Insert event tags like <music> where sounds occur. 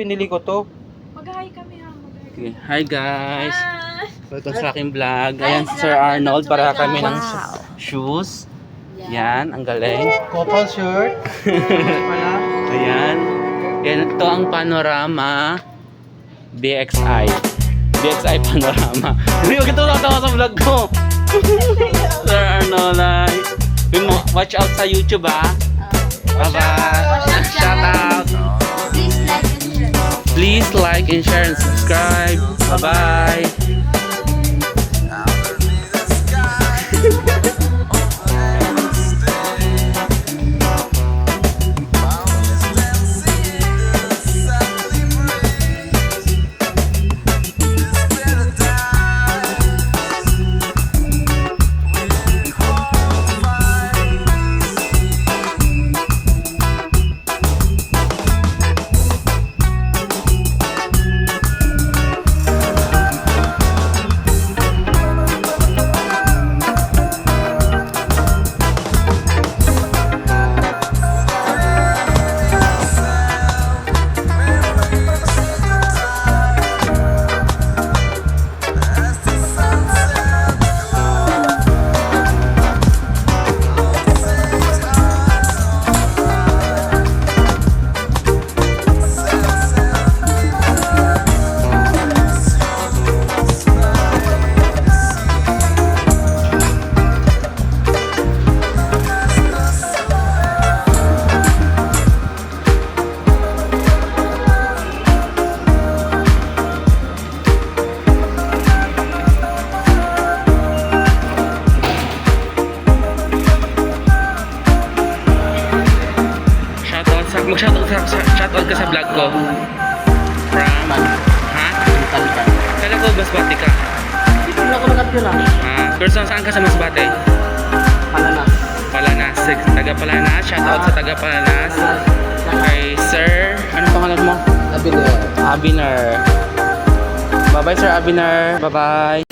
pinili ko to. Mag-hi kami ha. Mag-hi. Okay. Hi guys. Hi! Welcome sa aking vlog. Ayan si Sir Arnold para kami ng shoes. Yan, ang galing. Couple shirt. <laughs> Ayan. Yan, ito ang panorama BXI. BXI panorama. Hindi ko ito tatawa sa vlog ko. <laughs> Sir Arnold, watch out sa YouTube ah. Bye-bye. Shout out. like and share and subscribe. Bye bye. Mag-shoutout sa, sa shoutout ka sa vlog ko. From Ha? Kala ko Masbate ka. Dito na ako nakatira. Ah, pero saan saan ka sa Masbate? Palanas. Palanas. Taga Palanas. Shoutout sa taga Palanas. Kay Sir, ano pangalan mo? Sabi niya. Abiner. Bye-bye Sir Abiner. Bye-bye.